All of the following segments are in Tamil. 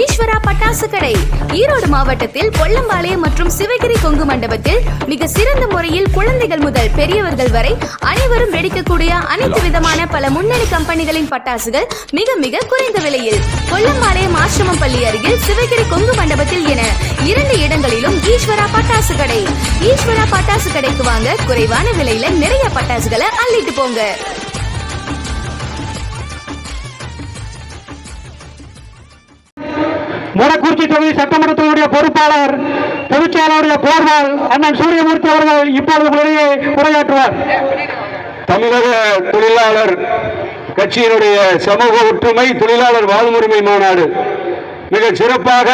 ஈஸ்வரா பட்டாசு கடை. ஈரோடு மாவட்டத்தில் கொல்லம்பாளையம் மற்றும் சிவகிரி கொங்கு மண்டபத்தில் மிக சிறந்த முறையில் குழந்தைகள் முதல் பெரியவர்கள் வரை அனைவரும் வெடிக்கக்கூடிய அனைத்து விதமான பல முன்னணி கம்பெனிகளின் பட்டாசுகள் மிக மிக குறைந்த விலையில் கொல்லம்பாளையம் ஆசிரமம் பள்ளி அருகில் சிவகிரி கொங்கு மண்டபத்தில் என இரண்டு இடங்களிலும் ஈஸ்வரா பட்டாசு கடை. ஈஸ்வரா பட்டாசு கடைக்கு வாங்க குறைவான விலையில நிறைய பட்டாசுகளை அள்ளிட்டு போங்க. வடக்குறிச்சி தொகுதி சட்டமன்றத்தினுடைய பொறுப்பாளர் பொதுச்செயலாளருடைய போர்வால் அண்ணன் சூரியமூர்த்தி அவர்கள் இப்பொழுது உங்களிடையே உரையாற்றுவார். தமிழக தொழிலாளர் கட்சியினுடைய சமூக ஒற்றுமை தொழிலாளர் வாழ்வுரிமை மாநாடு மிக சிறப்பாக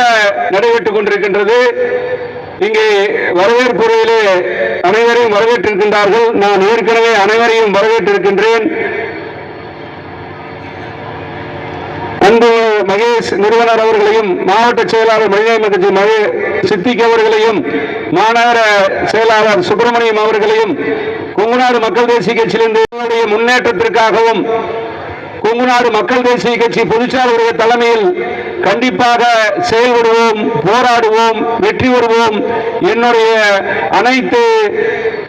நடைபெற்றுக் கொண்டிருக்கின்றது. இங்கே வரவேற்புரையிலே அனைவரையும் வரவேற்றிருக்கின்றார்கள். நான் ஏற்கனவே அனைவரையும் வரவேற்றிருக்கின்றேன். மகேஷ் நிறுவனர் அவர்களையும் மாவட்ட செயலாளர் மனிதநேய கட்சி மகே சித்திக் அவர்களையும் மாநகர செயலாளர் சுப்பிரமணியம் அவர்களையும் கொங்குநாடு மக்கள் தேசிய கட்சியிலிருந்து முன்னேற்றத்திற்காகவும் கொங்குநாடு மக்கள் தேசிய கட்சி பொதுச்சாளருடைய தலைமையில் கண்டிப்பாக செயல்படுவோம் போராடுவோம் வெற்றி பெறுவோம். என்னுடைய அனைத்து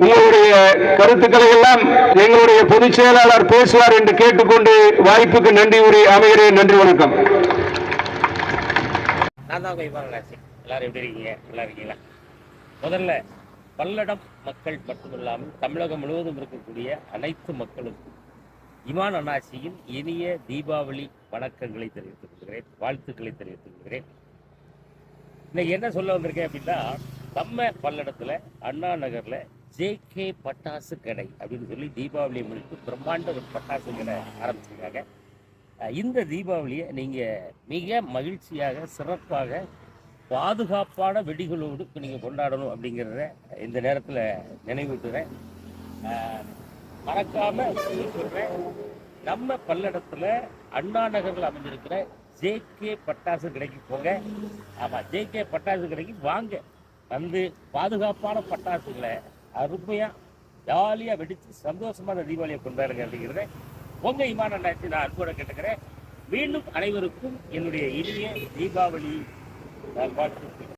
உங்களுடைய கருத்துக்களை எல்லாம் எங்களுடைய பொதுச் செயலாளர் பேசுவார் என்று கேட்டுக்கொண்டு வாய்ப்புக்கு நன்றி உரி அமைகிறேன். நன்றி வணக்கம். நான் தான் உங்கள் இமான் எல்லாரும் எப்படி இருக்கீங்க? நல்லா இருக்கீங்களா? முதல்ல பல்லடம் மக்கள் மட்டுமில்லாமல் தமிழகம் முழுவதும் இருக்கக்கூடிய அனைத்து மக்களுக்கும் இமான் அண்ணாச்சியின் இனிய தீபாவளி வணக்கங்களை தெரிவித்துக் கொள்கிறேன் வாழ்த்துக்களை தெரிவித்துக் கொள்கிறேன். இன்னைக்கு என்ன சொல்ல வந்திருக்கேன் அப்படின்னா நம்ம பல்லடத்தில் அண்ணா நகரில் ஜே கே பட்டாசு கடை அப்படின்னு சொல்லி தீபாவளி முன்னிட்டு பிரம்மாண்ட ஒரு பட்டாசு கடை ஆரம்பிச்சிருக்காங்க. இந்த தீபாவளியை நீங்கள் மிக மகிழ்ச்சியாக சிறப்பாக பாதுகாப்பான வெடிகளோடு நீங்கள் கொண்டாடணும் அப்படிங்கிறத இந்த நேரத்தில் நினைவூட்டுறேன். மறக்காமல் மறக்காம சொல்கிறேன் நம்ம பல்லடத்தில் அண்ணா நகரில் அமைஞ்சிருக்கிற ஜேகே பட்டாசு கடைக்கு போங்க. ஆமாம் ஜேகே பட்டாசு கடைக்கு வாங்க. வந்து பாதுகாப்பான பட்டாசுகளை அருமையாக ஜாலியாக வெடித்து சந்தோஷமான அந்த தீபாவளியை கொண்டாடுங்க அப்படிங்கிறத உங்க இமான அண்ணாச்சி நான் அன்போட கேட்டுக்கிறேன். மீண்டும் அனைவருக்கும் என்னுடைய இனிய தீபாவளி வாழ்த்து